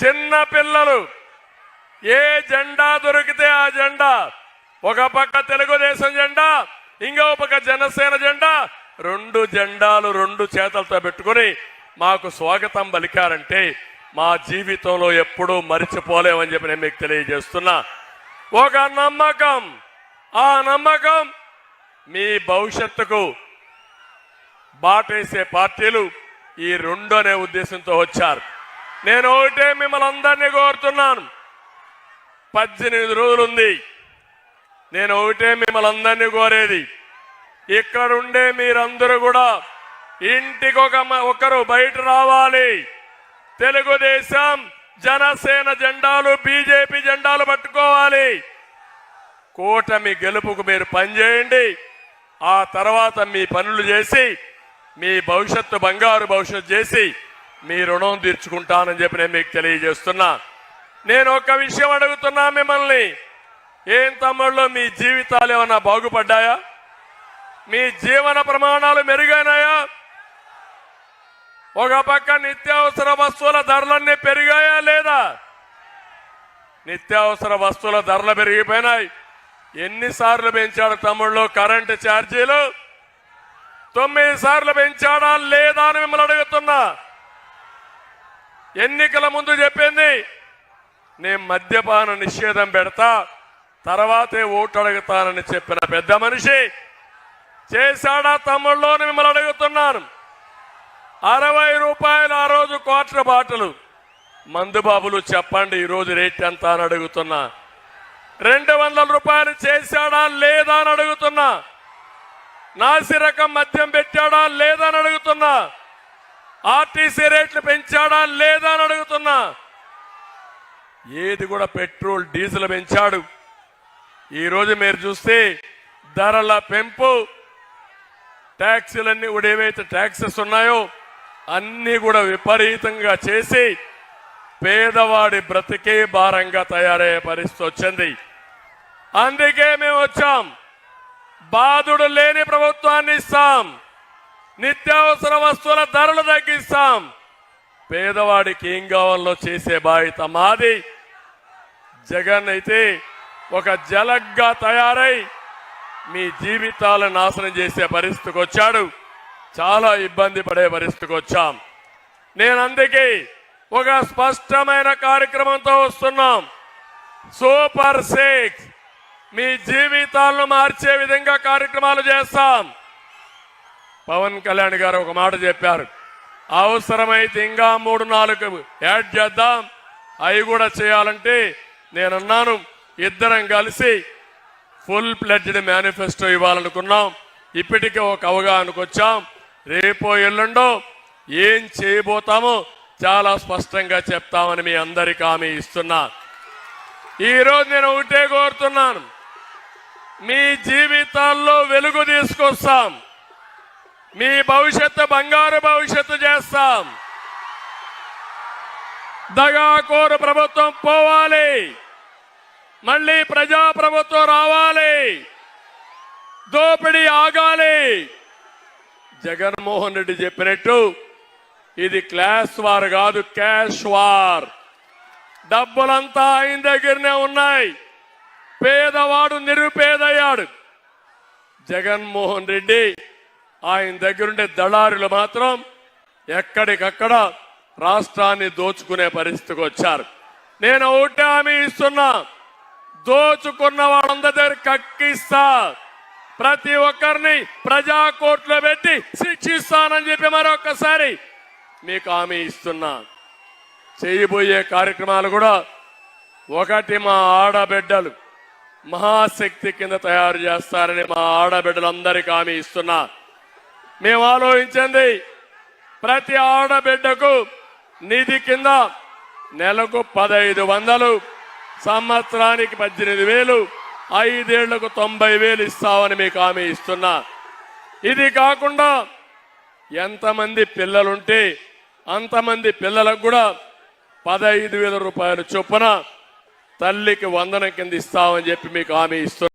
చిన్న పిల్లలు. ఏ జెండా దొరికితే ఆ జెండా. ఒక పక్క తెలుగుదేశం జెండా ఇంకో పక్క జనసేన జెండా. రెండు జెండాలు రెండు చేతులతో పెట్టుకుని మాకు స్వాగతం పలికారంటే మా జీవితంలో ఎప్పుడూ మరిచిపోలేమని చెప్పి నేను మీకు తెలియజేస్తున్నా. ఒక నమ్మకం ఆ నమ్మకం మీ భవిష్యత్తుకు బాటేసే పార్టీలు ఈ రెండు అనే ఉద్దేశంతో వచ్చారు. నేను ఒకటే మిమ్మల్ని అందరినీ కోరుతున్నాను. పద్దెనిమిది రోజులుంది. నేను ఒకటే మిమ్మల్ని అందరినీ కోరేది. ఇక్కడ ఉండే మీరందరూ కూడా ఇంటికి ఒక ఒకరు బయట రావాలి. తెలుగుదేశం జనసేన జెండాలు బీజేపీ జెండాలు పట్టుకోవాలి. కూటమి గెలుపుకు మీరు పనిచేయండి. ఆ తర్వాత మీ పనులు చేసి మీ భవిష్యత్తు బంగారు భవిష్యత్తు చేసి మీ రుణం తీర్చుకుంటానని చెప్పి నేను మీకు తెలియజేస్తున్నా. నేను ఒక విషయం అడుగుతున్నా మిమ్మల్ని. ఏం తమ్ముళ్ళు మీ జీవితాలు ఏమన్నా బాగుపడ్డాయా? మీ జీవన ప్రమాణాలు మెరుగైనాయా? ఒక పక్క నిత్యావసర వస్తువుల ధరలన్నీ పెరిగాయా లేదా? నిత్యావసర వస్తువుల ధరలు పెరిగిపోయినాయి. ఎన్నిసార్లు పెంచాడు తమ్ముళ్ళు కరెంటు ఛార్జీలు? తొమ్మిది సార్లు పెంచాడా లేదా అని మిమ్మల్ని అడుగుతున్నా. ఎన్నికల ముందు చెప్పింది నేను మద్యపాన నిషేధం పెడతా తర్వాతే ఓటు అడుగుతానని చెప్పిన పెద్ద మనిషి చేశాడా తమ్ముళ్ళు మిమ్మల్ని అడుగుతున్నాను అరవై రూపాయలు ఆ రోజు క్వార్టర్ బాటలు. మందు బాబులు చెప్పండి ఈరోజు రేట్ ఎంత అని అడుగుతున్నా. రెండు వందల రూపాయలు చేశాడా లేదా అని అడుగుతున్నా. నాసి రకం మద్యం పెట్టాడా లేదా అని అడుగుతున్నా. ఆర్టీసీ రేట్లు పెంచాడా లేదా అని అడుగుతున్నా. ఏది కూడా పెట్రోల్ డీజిల్ పెంచాడు. ఈరోజు మీరు చూస్తే ధరల పెంపు ట్యాక్సీలన్నీ కూడా ఏవైతే ట్యాక్సెస్ ఉన్నాయో అన్నీ కూడా విపరీతంగా చేసి పేదవాడి బ్రతికే భారంగా తయారయ్యే పరిస్థితి వచ్చింది. అందుకే మేము వచ్చాం. బాధుడు లేని ప్రభుత్వాన్ని ఇస్తాం. నిత్యావసర వస్తువుల ధరలు తగ్గిస్తాం. పేదవాడికి ఏం కావాలో చేసే బాధ్యత మాది. జగన్ అయితే ఒక జలగ్గా తయారై మీ జీవితాలను నాశనం చేసే పరిస్థితికి వచ్చాడు. చాలా ఇబ్బంది పడే పరిస్థితికి వచ్చాం. నేను అందుకే ఒక స్పష్టమైన కార్యక్రమంతో వస్తున్నాం. Super six. మీ జీవితాలను మార్చే విధంగా కార్యక్రమాలు చేస్తాం. పవన్ కళ్యాణ్ గారు ఒక మాట చెప్పారు. అవసరమైతే ఇంకా మూడు నాలుగు యాడ్ చేద్దాం. అవి కూడా చేయాలంటే నేనున్నాను. ఇద్దరం కలిసి ఫుల్ ప్లెడ్జ్డ్ మేనిఫెస్టో ఇవ్వాలనుకున్నాం. ఇప్పటికే ఒక అవగాహనకు వచ్చాం. రేపో ఎల్లుండో ఏం చేయబోతామో చాలా స్పష్టంగా చెప్తామని మీ అందరికీ హామీ ఇస్తున్నా. ఈరోజు నేను ఒకటే కోరుతున్నాను. మీ జీవితాల్లో వెలుగు తీసుకొస్తాం. మీ భవిష్యత్తు బంగారు భవిష్యత్తు చేస్తాం. దగాకోరు ప్రభుత్వం పోవాలి. మళ్ళీ ప్రజా ప్రభుత్వం రావాలి. దోపిడీ ఆగాలి. జగన్మోహన్ రెడ్డి చెప్పినట్టు ఇది క్లాస్ వార్ కాదు క్యాష్ వార్. డబ్బులంతా ఆయన దగ్గరనే ఉన్నాయి. పేదవాడు నిరుపేదయ్యాడు. జగన్మోహన్ రెడ్డి ఆయన దగ్గరుండే దళారులు మాత్రం ఎక్కడికక్కడ రాష్ట్రాన్ని దోచుకునే పరిస్థితికి వచ్చారు. నేను ఒకటే హామీ ఇస్తున్నా దోచుకున్న వాళ్ళందరి దగ్గర కక్కిస్తా. ప్రతి ఒక్కరిని ప్రజా కోర్టులో పెట్టి శిక్షిస్తానని చెప్పి మరొకసారి మీకు హామీ ఇస్తున్నా. చేయబోయే కార్యక్రమాలు కూడా ఒకటి మా ఆడబిడ్డలు మహాశక్తి కింద తయారు చేస్తారని మా ఆడబిడ్డలందరికీ హామీ ఇస్తున్నా. మేము ఆలోచించింది ప్రతి ఆడబిడ్డకు నిధి కింద నెలకు పదహైదు వందలు సంవత్సరానికి పద్దెనిమిది వేలు ఐదేళ్ళకు తొంభై వేలు ఇస్తామని మీకు హామీ ఇస్తున్నా. ఇది కాకుండా ఎంతమంది పిల్లలుంటే అంతమంది పిల్లలకు కూడా పదహైదు వేల రూపాయలు చొప్పున తల్లికి వందనం కింద ఇస్తామని చెప్పి మీకు హామీ ఇస్తున్నా.